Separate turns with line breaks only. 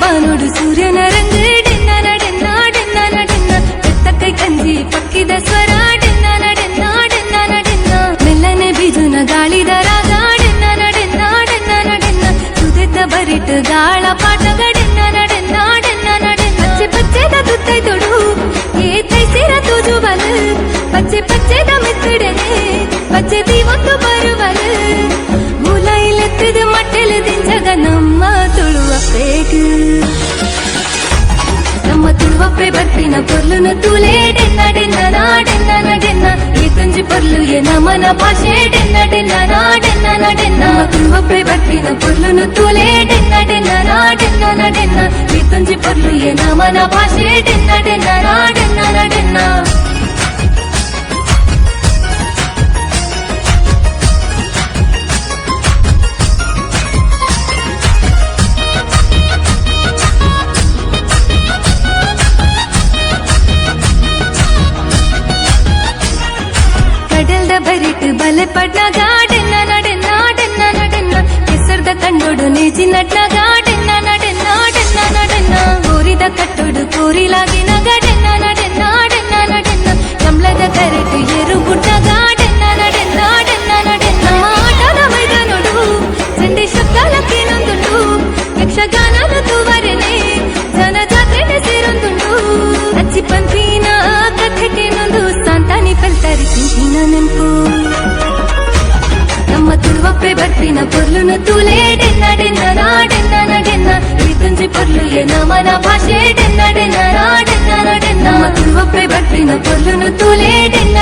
ಬಾನುಡು ಸೂರ್ಯನ ರಂಗ ಡೆನ್ನ ಡೆನ್ನ ಡೆನ್ನ ಡೆನ್ನ ಬೆತ್ತಕ್ಕೈ ಕಂಜಿ ಪಕ್ಕಿದ ಸ್ವರ ಡೆನ್ನ ಡೆನ್ನ ಡೆನ್ನ ಡೆನ್ನ ಮೆಲ್ಲನೆ ಬಿಜುನ ಗಾಳಿದ ರಾಗ ಡೆನ್ನ ಡೆನ್ನ ಡೆನ್ನ ಡೆನ್ನ ಸುದೆದ್ದ ಬರಿಟ್ ಗಾಳ ಬರ್ಪಿನ ಪೊರ್ಲುನ ತೂಲೆ ಡೆನ್ನ ಡೆನ್ನ ನಾಡೆನ್ನ ನಡೆನ್ನ ಈ ತುಂಜಿ ಪೊರ್ಲು ಎ ನಮನ ಭಾಷೆ ಡೆನ್ನ ಡೆನ್ನ ನಾಡೆನ್ನ ನಡೆನ್ನ ನಮ್ಮ ತುಳುವಪ್ಪೆ ಬರ್ಪಿನ ಪೊರ್ಲುನ ತೂಲೆ ಡೆನ್ನ ಡೆನ್ನ ನಾಡೆನ್ನ ನಡೆನ್ನ ಈ ತುಂಜಿ ಪೊರ್ಲು ಎ ನಮನ ಭಾಷೆ ಡೆನ್ನ ಡೆನ್ನ ನಾಡೆನ್ನ ನಡೆನ್ನ ಕಡಲ್ದ ಬರಿಟ್ ಬಲೆ ಪಡ್ನ ಗಾಡೆನ್ನ ನಡೆನ್ನ ಡೆನ್ನ ನಡೆನ್ನ ಕೆಸರ್ದ ಕಂಡೋಡು ನೇಜಿ ನಡ್ನ ಗಾಡೆನ್ನ ನಡೆನ್ನ ಡೆನ್ನ ನಡೆನ್ನ ಕೋರಿದ ಕಟ್ಟೋಡು ಕೋರಿಲಾಗಿನ ಗಡೆನ್ನ ನಡೆನ್ನ ಡೆನ್ನ ನಡೆನ್ನ ಕಮ್ಲದ ಕರೆಟ್ ಏರು ಗುಡ್ಡ ಗಾಡೆನ್ನ ನಡೆನ್ನ ಡೆನ್ನ ನಡೆನ್ನ ನಮ್ಮ ಆಟದ ಮೈದಾನೋಡು ಚಂಡಿ ಶಬ್ದಾಲಕ್ಕೇನೊಂದುಂಟು ಯಕ್ಷಗಾನದ ತೂವರೆನೆ ತಿಂತಿನ ನೆನಪು ನಮ್ಮ ತುಳುವಪ್ಪೆ ಬರ್ಪಿನ ಪೊರ್ಲುನು ತೂಲೆ ಡೆನ್ನ ಡೆನ್ನ ನಾಡೆನ್ನ ನಡೆನ್ನ ಈ ತುಂಜಿ ಪೊರ್ಲು ಎ ನಮನ ಭಾಷೆ ಡೆನ್ನ ಡೆನ್ನ ನಾಡೆನ್ನ ನಡೆನ್ನ ನಮ್ಮ ತುಳುವಪ್ಪೆ ಬರ್ಪಿನ ಪೊರ್ಲುನು ತೂಲೆ ಡೆನ್ನ